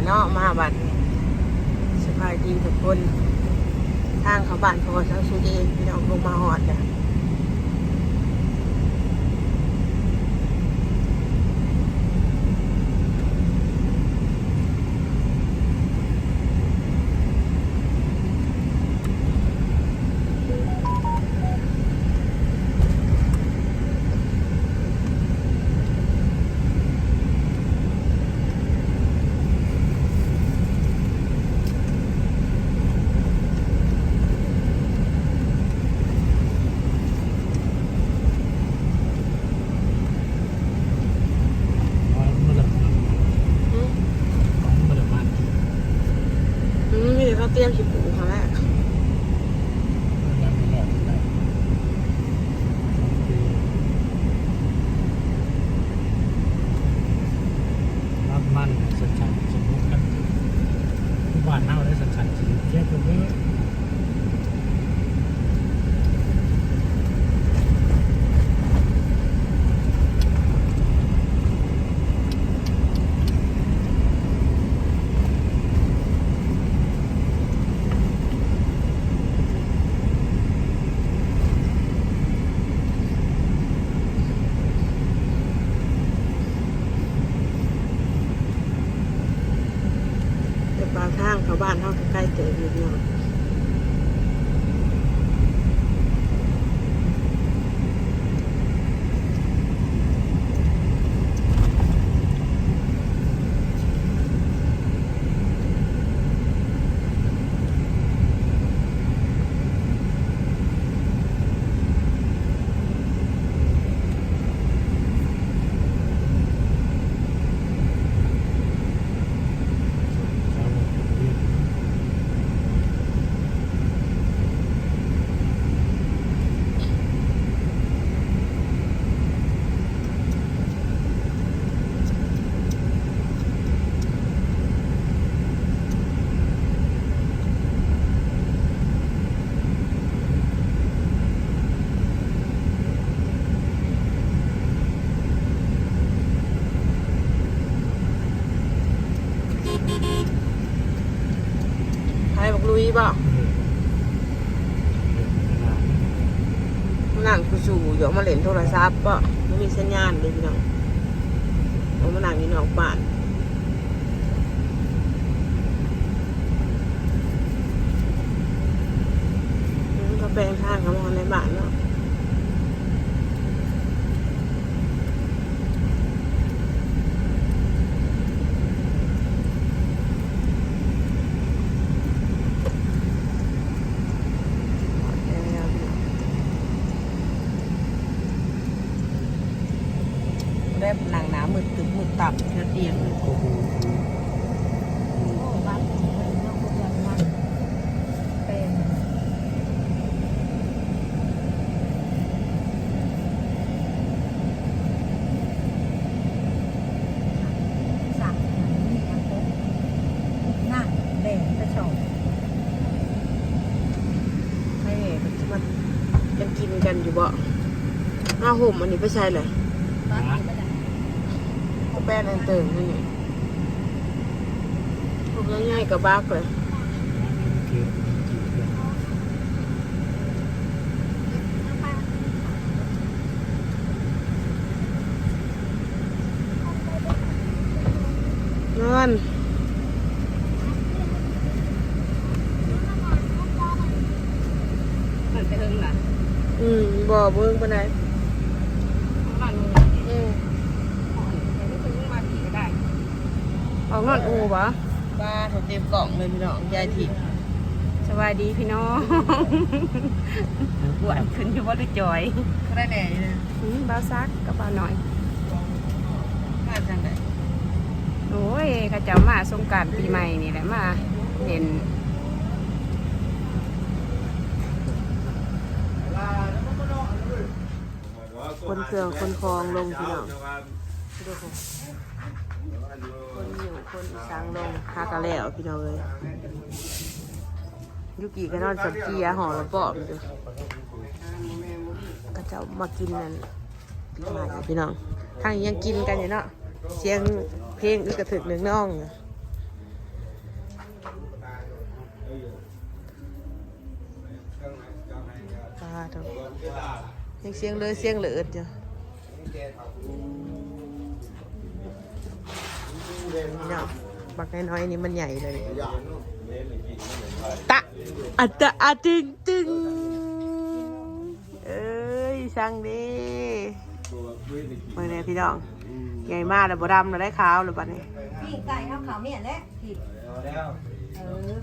เลยเนาะมาบัดนี้สบายดีทุกคน ทางเขาบ้านเขาก็เช้าสุดเองพี่น้องลงมาหอดเนี่ย อืมอืมมีแต่ เขาเตรียมขี้ปูเขาแหละ รับมันสัญชันสมมุติกันทุกบ้านเน่าได้สัญชันจริงเทียบกันเลย แต่ปลายทางเขาบ้านเขาใกล้ๆเจออยู่เนาะ ใครบอกลุยบ่นั่งกูสู่เดี๋ยวมาเล่นโทรศัพท์ก็ไม่มีสัญญาณเลยพี่น้องเอามานั่งอยู่นอกบ้านเขาแปลงทางเขามาในบ้านเนาะ ได้หนังหนามืดตึกมืดต่ำเทียเตียงเลย โอ้โห ให้มันยังกินกันอยู่บ่ หน้าห่มอันนี้ไม่ใช่เลยเขาแป้นอันเติมนี่นี่พวกง่ายๆกับบักเลยนอนมันไปเฮิงล่ะอืมบ่เบิ่งปานใด มัน อืม แต่ไม่ถึงมาผีก็ได้ ออกนอนอูบ่บ้าเต็มกล่องเลยพี่น้องยายทิพย์สวัสดีพี่น้องหวานขึ้นอยู่ว่าด้วยจอยเขาได้แหน่อยู่นะอืมบ้าวซักกับบ้าวหน่อยมาจังได๋โอ้ยข้าเจ้ามาสงกรารปีใหม่นี่แหละมาเห็นคนเครื่องคนคลองลงพี่น้อง ดูคนอยู่คนสังลงหากระแล้วพี่น้องเลยยุกิก็นอนสับเกียห่อระเบอบดูก็จะมากินนั่นมาจ้ะพี่น้องทางยังกินกันอยู่เนาะเสียงเพลงก็กระถึกหนึ่งน้องยังเสียงเลยเสียงเหลือดจ้ะ เนาะบักน้อยๆนี่มันใหญ่เลย ตะอะตะอะตึงตึงเอ้ยช่างดีเมื่อไงพี่น้อง ใหญ่มากเลยบดำเราได้ขาวเลยบัดนี้พี่ไก่ข้าวขาวเมียนแหละพี่เออ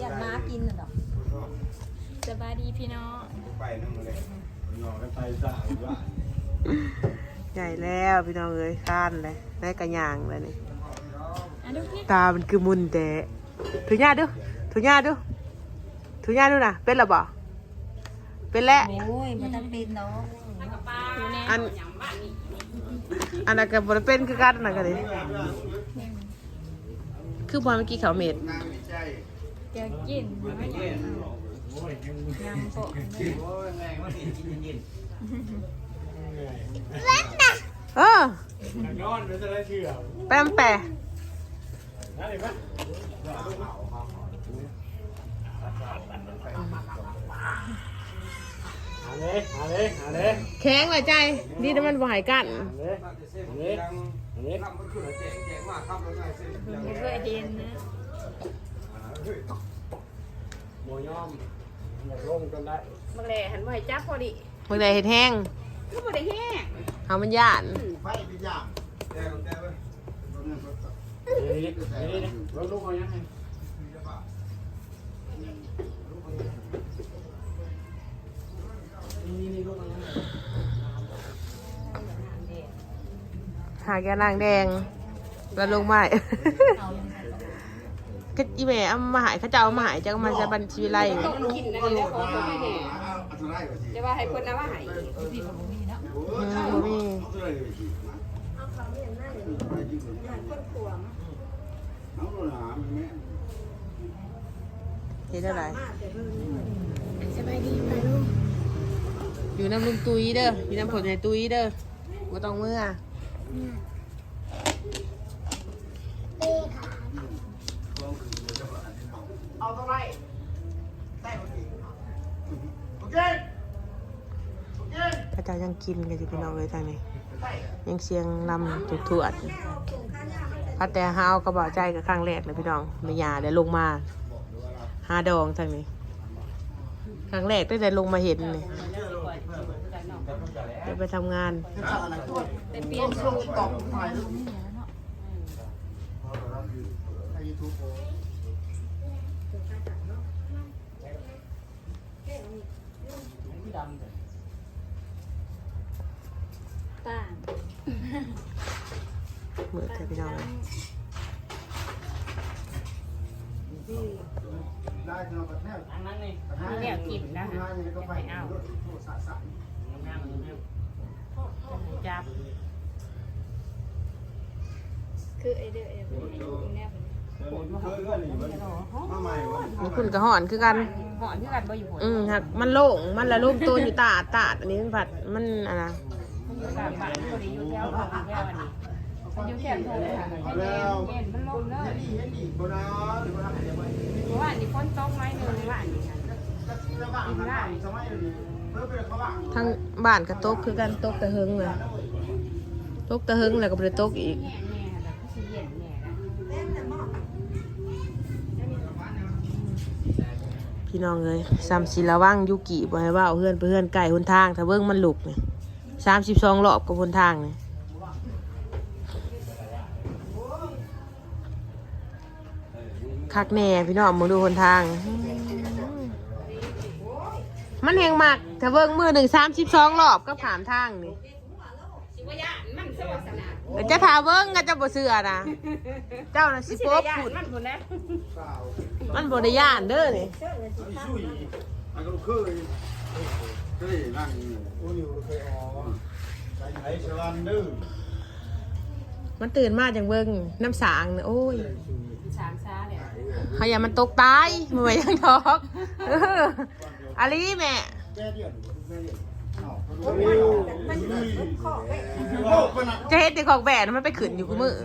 อยากมากินน่ะดอกสบายดีพี่น้อง ใหญ่แล้วพี่น้องเอ้ยข้านเลยได้กระยางเลยนี่อะดูพี่ตา มันคือมุนแต่ถุญาดูถุญาดูถุญาดูนะเป็นหรอบ่เป็นแล้วโอ้ยมันจะเป็นเนาะดูแน่อันอันนั้นก็บ่ได้เป็นคือกันนั่นก็เลยคือบอลเมื่อกี้เขาเม็ดเดี๋ยวกินยำโปะ เออ นอนไม่ได้เชื่อแปมแปะได้ไหมหาเลยหาเลยหาเลยแข็งเลยใจ ดีนะมันบ่หายกันหาเลยหาเลยหาเลยไม่เคยเห็นนะโมยอมอยากลงจนได้บางแหล่หันมาให้จับพอดี มึงได้เห็ดแห้ง ก็บ่ได้แห้งเอามันย่านนี่นี่นี่รถลูกเขายังไงหาแกนางแดงแล้วลงไม้ ก็อีแม่เอามาหายเขาจะเอามาหายจะเอามาใช้บัญชีไร ต้องกินอันนี้แล้วของตัวให้แน่จะว่าให้เพิ่นเอามาให้อื มบ่มีเห็นอะไรสบายดีไปลูกอยู่น้ำลุงตุ้ยเด้อ อยู่น้ำผลในตุ้ยเด้อบ่ต้องเมื่อเอาเท่าไร พระเจ้ายังกินกันอยู่พี่น้องเลยทางนี้ ยังเสียงลำจุดทวดพัดแต่ฮาวก็บอกใจกับครั้งแรกเลยพี่น้องไม่ยาได้ลงมาหาดองทางนี้ครั้งแรกตั้งแต่ลงมาเห็นเลยเดี๋ยวไปทำงานไปเปลี่ยนสูตร ต่าง มือเธอพี่น้องเลยมีแนวกินนะคะจะไปเอาจับ คือไอเด้อไอ้แนบมันคุณกระห่อนคือกันหอนคือกันบ่อยู่หนอืมหักมันโล่งมันละลูกตัวอยู่ตาดตาดอันนี้มันผัดมันอะไรนะอยู่กลางบ้านบ่ได้อยู่แถวของแถวอันนี้ มันอยู่แถวโทงให้แดงเย็นมันลมเลยเพราะว่าอันนี้ฝนตกไม้หนึงว่าอันนี้ค่ะกินได้ทั้งบ้านกระตกคือกันตกตะเฮงเลยตกตะเฮงแล้วก็ไปตกอีกพี่น้องเลยสามสิระวังยุกิบ่ให้ว่าเอาเพื่อนเพื่อนไก่หนทาง ถ้าเบิ่งมันหลุกนี่ยสามสิบสองรอบกับหนทางเนี่ย คักแน่พี่น้องมึงดูหนทาง มันแหงมากถ้าเบิ่งมือหนึ่งสามสิบสองรอบก็ผ่านทางนี่เจะถาเบิ่งก็จะบ่เชื่อนะเจ้าน่ะสิโป๊บผุดมันพุ่นแล้วมันบ่ได้ย่านเด้อนี่มันก็เคยเคยนั่งโอ้ยเคยอ๋อไอ้ชวันดื้อมันตื่นมาจังเบิ่งน้ำสางน่ะโอ้ยสามซาเนี่ย เขาอย่ามันตกตายมือยังทอกเอออาลีแม่แก้เดียวแก้เดียวมันขอไปจะเฮ็ดแต่ของแบนมันไปขืนอยู่กูมือ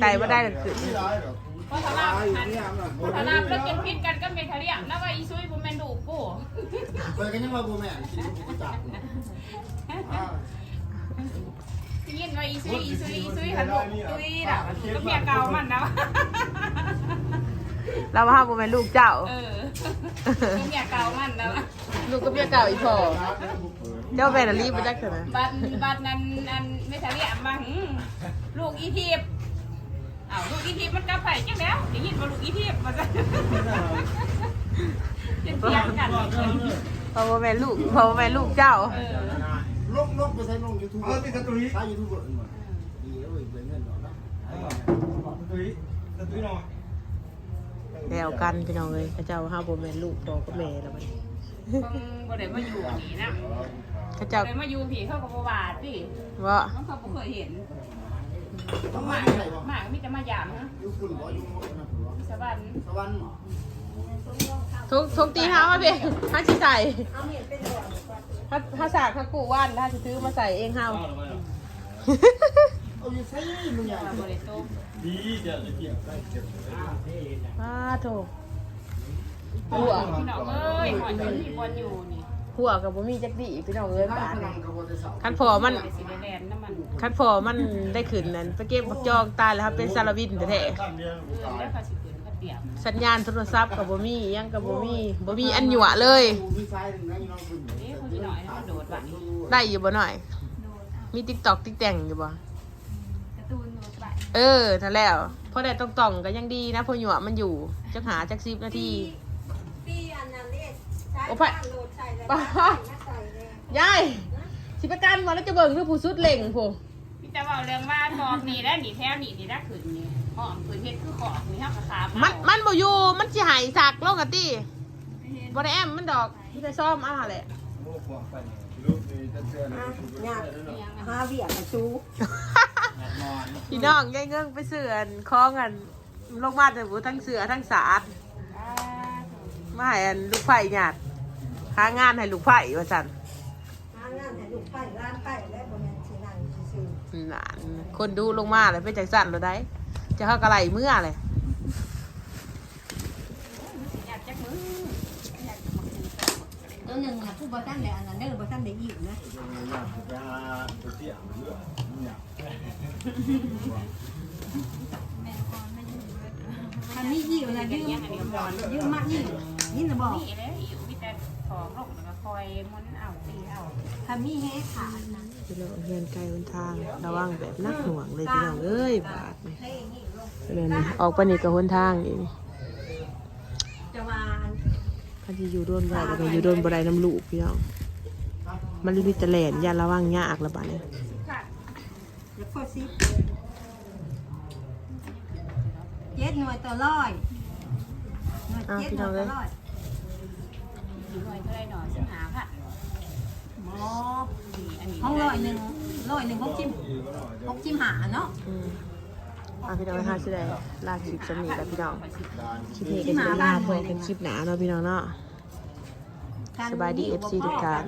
ไต่บ่ได้เลยขึ้นไม่ได้หรอกเพราะทาราบตายหันเนี่ยมันเพราะทาราบแล้วเก็บพิษกันก็เมทาเรียมแล้วว่าอีซุยบ่แม่นดูกกูเปิดกันยังว่าบ่แม่กินกูจับได้ยินว่าอีซุยอีซุยอีซุยหันลูกตุยน่ะก็เมียเก่ามันนะ เราว่าบ่แม่นลูกเจ้า เออก็เมียเก่ามันนะลูกก็เมียเก่าอีพ่อเจ้าแม่น่ะรีบไปจักเถอะนะบัดบัดนั้นอันเมทาเรียมมาหึลูกอีทีบอ้าวลูกอีทีบมันกลับไปจังแล้วได้ยินว่าลูกอีทีบมาซะจะเถียงกันเลยเพราะบ่แม่นลูกเพราะบ่แม่นลูกเจ้า เออลกลกไปใส่ลงยูทูบเออติดตะตุยใช้ยูทูบเบอร์ดีเอ้ยเป็นเงินหรอนะตุยตะตุยหน่อย แล้วกันพี่น้องเอ้ยพระเจ้าห้าบ่แม่นลูกพ่อกับแม่แล้วบัดนี้คงบ่ได้มาอยู่นี่นะพระบ่เจ้าได้มาอยู่ผีเขาก็บ่ว่าติว่ามันเขาบ่เคยเห็นต้องหมามาไหนวะหมาก็มีแต่มายามนะยูคุณบ่ยูมนะสวรรค์สวรรค์หรอทุกทุกตีเท้ามาพี่ถ้าสิใส่เอาเมียเป็นหัวถ้าถ้าสากถ้ากูว่านถ้าสิซื้อมาใส่เองเฮาเอาอยู่ใส่มึงใหญ่มาบ่ได้โต ป้าโถหัวพี่น้องเอ้ยหอยจนมีบอลอยู่นี่หัวกับบ่มีจักดีพี่น้องเอ้ยข้าบาดพนันี้งกระโดดเสาคันพอมันไปสิได้แลนน้ำมันคันพอมันได้ขึ้นนั่นไปเก็บบักจองตายแล้วครับเป็นซาลาวินแท้เออแล้วก็สิขึ้นก็เตรียมๆสัญญาณโทรศัพท์กับบ่มีอิหยังกับบ่มีบ่มีอันหยั่วเลยมีไฟหนึ่งนะยี่น้องคุณเอ๊ะคนที่หน่อยนะมันโดดว่ะได้อยู่บ่หน่อย มี TikTok ติ๊กแต่งอยู่บ่ การ์ตูนโดดไปเออนั่นแล้วพอได้ต้องต่องๆก็ยังดีนะพอหยั่วมันอยู่จักหาจัก10นาที ปีอันนั้นเนี่ยใช้โอ้ไปบ้านโหลดใส่แล้วป้าใส่เลยยายสิประกันว่าแล้วจะเบิ่งคือผู้สุดเล่งผู้พี่จะบอกเรื่องว่าทอกนี่แล้วนี่แถวนี่นี่ได้ขึ้นนี่หอมขึ้นเฮ็ดคือขอบนี่เฮาก็ขามันมันบ่อยู่มันสิหายสักลงกะติบ่ได้แอมมันดอกมีแต่ซ่อมเอาหั่นแหละญา ติหาเวียกมาชูพี่น้องยายเงิงไปเสืออันคล้องกันลงมาแต่ผู้ทั้งเสือทั้งสาดมาให้อันลูกไผ่หยาดหางานให้ลูกไผ่ว่าซั่นหางานให้ลูกไผ่ร้านไผ่และบ่แม่นสินั่งซื่อนั่นคนดูลงมาเลยเป็นจังสั่นแล้วได้จะเข้ากระไหลเมื่อเลยอยากจักมืออยากมาคืน ๆ ตัวหนึงน่ะผู้บ่ทันได้อันนั้นเด้อบ่ทันได้อิ่มนะมันมีอิ่มนะยืมยืมมาอิ่มนี่น่ะบอกนี่เลยอยู่มีแต่ของลงแล้วก็คอยม้วนเอาตีเอาถ้ามีแฮขาดนะพี่น้องเรียนไกลบนทางระวังแบบนักหน่วงเลยพี่น้องเอ้ยบาดนี่ให้นี่ลงเดี๋ยวนี้ออกไปนี่ก็หนทางอีกจะว่าอัน คันที่อยู่โดนบ่ได้แล้วก็อยู่โดนบ่ได้น้ำลูกพี่น้องมันเลยมีแต่แหลนอย่าระวังยากละบาดนี้ค่ะเดี๋ยวพอสิเจ็ดหน่วยต่อร้อยหน่วยเจ็ดหน่วยต่อร้อยหน่วยเท่าไรหน่อยสิบหาค่ะหมอนี่อันนี้ห้องร้อยหนึ่งร้อยหนึ่งหกจิ้มหกจิ้มหาเนาะ อืมอะพี่น้องค่ะสิได้ลาคลิปสำนีแล้วพี่น้องไปสิคลิปนี้ก็จะได้ลาพอกันคลิปหนาเนาะพี่น้องเนาะสบายดี FC ทุกท่าน